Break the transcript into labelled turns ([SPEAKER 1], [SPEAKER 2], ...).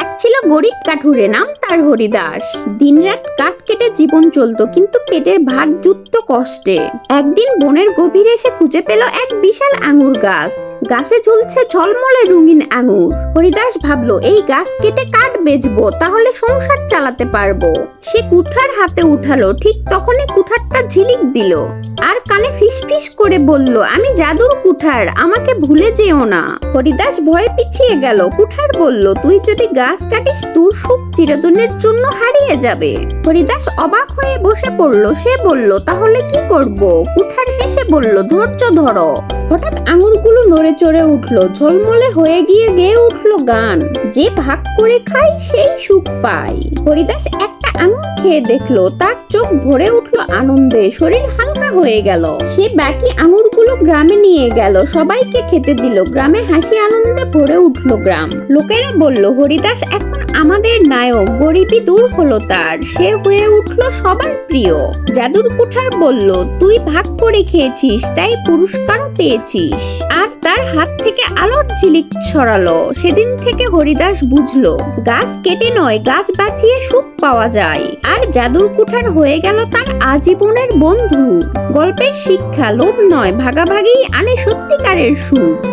[SPEAKER 1] এক ছিল গরিব কাঠুরে নাম তার হরিদাস। দিনরাত কাঠ কেটে জীবন চলতো, কিন্তু পেটের ভাত যুক্ত কষ্টে। একদিন বনের গভীরে এসে খুঁজে পেল এক বিশাল আঙুর গাছ। গাছে ঝুলছে ঝলমলে রঙিন আঙুর। হরিদাস ভাবলো, এই গাছ কেটে কাঠ বেচবো, তাহলে সংসার চালাতে পারব। সে কুঠার হাতে উঠালো, ঠিক তখনই কুঠারটা ঝিলিক দিল। আর কানে ফিসফিস করে বলল, আমি জাদুর কুঠার, আমাকে ভুলে যেও না। হরিদাস ভয়ে পিছিয়ে গেল। কুঠার বলল, তুই যদি গাছ কাটিস, তোর সুখ চিরদিনের জন্য হারিয়ে যাবে। হরিদাস অবাক হয়ে বসে পড়ল। সে বলল, তাহলে কি করব? কুঠার হেসে বলল, ধৈর্য ধরো। হঠাৎ আঙুরগুলো নড়ে চড়ে উঠল। ঝলমলে হয়ে গিয়ে গেয়ে উঠল গান। যে ভাগ করে খায়, সেই সুখ পায়। হরিদাস একটা আঙুর খেয়ে দেখল, তার চোখ ভরে উঠল আনন্দে। শরীর হালকা হয়ে গেল। সে বাকি আঙুরগুলো গ্রামে নিয়ে গেল। সবাইকে খেতে দিল। গ্রামে হাসি আনন্দে ভরে উঠল গ্রাম। লোকেরা বলল, হরিদাস এখন আমাদের নায়ক। গরিবী দূর হলো তার। সে হয়ে উঠল সবার প্রিয়। জাদুর কুঠার বলল, তুই ভাগ করে খেয়েছিস, তাই পুরস্কারও পেয়েছিস। আর তার হাত থেকে আলোর ঝিলিক ছড়ালো। সেদিন থেকে হরিদাস বুঝলো, গাছ কেটে নয়, গাছ বাঁচিয়ে সুখ পাওয়া যায়। আর জাদুর কুঠার হয়ে গেল তার আজীবনের বন্ধু। গল্পের শিক্ষা, লোভ নয় ভাগাভাগি আনে সত্যিকারের সুখ।